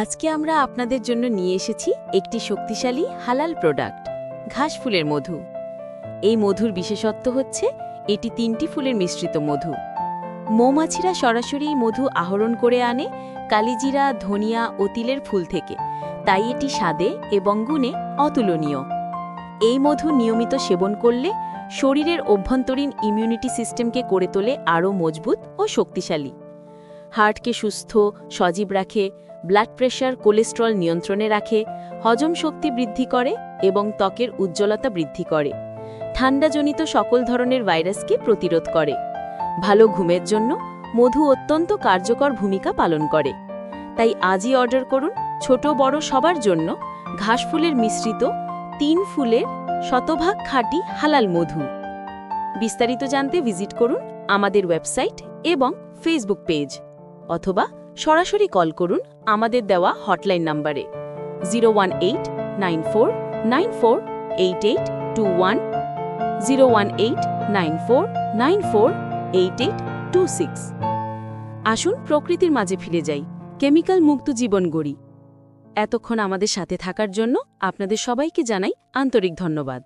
আজকে আমরা আপনাদের জন্য নিয়ে এসেছি একটি শক্তিশালী হালাল প্রোডাক্ট ঘাস ফুলের মধু। এই মধুর বিশেষত্ব হচ্ছে, এটি তিনটি ফুলের মিশ্রিত মধু। মৌমাছিরা সরাসরি মধু আহরণ করে আনে কালিজিরা, ধনিয়া ও তিলের ফুল থেকে। তাই এটি স্বাদে এবং গুণে অতুলনীয়। এই মধু নিয়মিত সেবন করলে শরীরের অভ্যন্তরীণ ইমিউনিটি সিস্টেমকে করে তোলে আরও মজবুত ও শক্তিশালী। হার্টকে সুস্থ, সজীব রাখে ব্লাড প্রেশার কোলেস্ট্রল নিয়ন্ত্রণে রাখে, হজম শক্তি বৃদ্ধি করে এবং ত্বকের উজ্জ্বলতা বৃদ্ধি করে। ঠান্ডাজনিত সকল ধরনের ভাইরাসকে প্রতিরোধ করে। ভালো ঘুমের জন্য মধু অত্যন্ত কার্যকর ভূমিকা পালন করে। তাই আজই অর্ডার করুন ছোট বড় সবার জন্য ঘাস ফুলের মিশ্রিত তিন ফুলের শতভাগ খাঁটি হালাল মধু। বিস্তারিত জানতে ভিজিট করুন আমাদের ওয়েবসাইট এবং ফেসবুক পেজ অথবা সরাসরি কল করুন আমাদের দেওয়া হটলাইন নাম্বারে। Zero one eight nine four nine four, eight eight, two one zero one eight nine four nine four, eight eight, two six. আসুন প্রকৃতির মাঝে ফিরে যাই। কেমিক্যাল মুক্ত জীবন গড়ি। এতক্ষণ আমাদের সাথে থাকার জন্য আপনাদের সবাইকে জানাই আন্তরিক ধন্যবাদ।